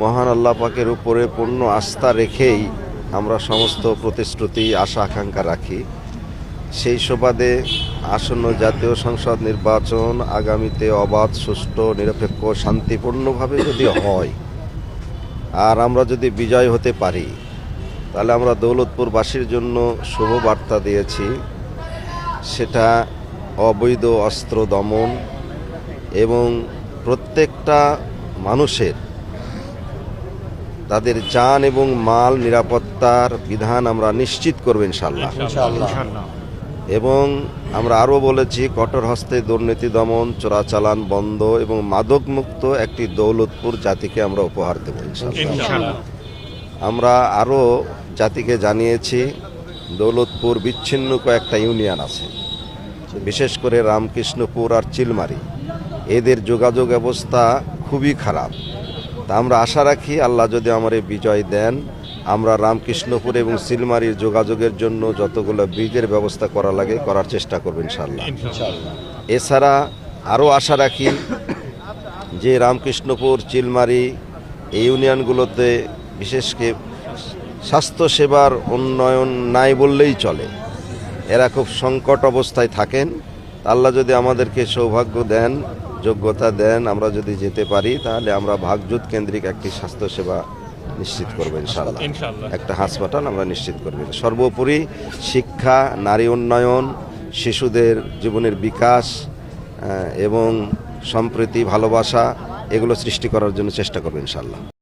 মহান আল্লাহ পাকের উপরে পূর্ণ আস্থা রেখেই আমরা সমস্ত প্রতিশ্রুতি, আশা, আকাঙ্ক্ষা রাখি। সেই সুবাদে আসন্ন জাতীয় সংসদ নির্বাচন আগামীতে অবাধ, সুষ্ঠু, নিরপেক্ষ, শান্তিপূর্ণভাবে যদি হয়, আর আমরা যদি বিজয় হতে পারি, তাহলে আমরা দৌলতপুরবাসীর জন্য শুভ বার্তা দিয়েছি। সেটা অবৈধ অস্ত্র দমন এবং প্রত্যেকটা মানুষের তাদের যান এবং মাল নিরাপত্তার বিধান আমরা নিশ্চিত করব ইনশাল্লাহ এবং আমরা আরও বলেছি কঠোর হস্তে দুর্নীতি দমন চোরাচালান বন্ধ এবং মাদকমুক্ত একটি দৌলতপুর জাতিকে আমরা উপহার দেব ইনশাল্লাহ আমরা আরও জাতিকে জানিয়েছি দৌলতপুর বিচ্ছিন্ন কয়েকটা ইউনিয়ন আছে বিশেষ করে রামকৃষ্ণপুর আর চিলমারি। এদের যোগাযোগ ব্যবস্থা খুবই খারাপ। তা আমরা আশা রাখি আল্লাহ যদি আমার এই বিজয় দেন আমরা রামকৃষ্ণপুর এবং সিলমারির যোগাযোগের জন্য যতগুলো ব্রিজের ব্যবস্থা করা লাগে করার চেষ্টা করব ইনশাল্লাহ এছাড়া আরও আশা রাখি যে রামকৃষ্ণপুর চিলমারি এই ইউনিয়নগুলোতে বিশেষ স্বাস্থ্যসেবার উন্নয়ন নাই বললেই চলে। এরা খুব সংকট অবস্থায় থাকেন। আল্লাহ যদি আমাদেরকে সৌভাগ্য দেন যোগ্যতা দেন আমরা যদি যেতে পারি তাহলে আমরা ভাগজুত কেন্দ্রিক একটি স্বাস্থ্যসেবা নিশ্চিত করব ইনশাআল্লাহ। ইনশাআল্লাহ। একটা হাসপাতাল আমরা নিশ্চিত করব। সর্বোপরি শিক্ষা নারী উন্নয়ন শিশুদের জীবনের বিকাশ এবং সম্প্রীতি ভালোবাসা এগুলো সৃষ্টি করার জন্য চেষ্টা করব ইনশাল্লাহ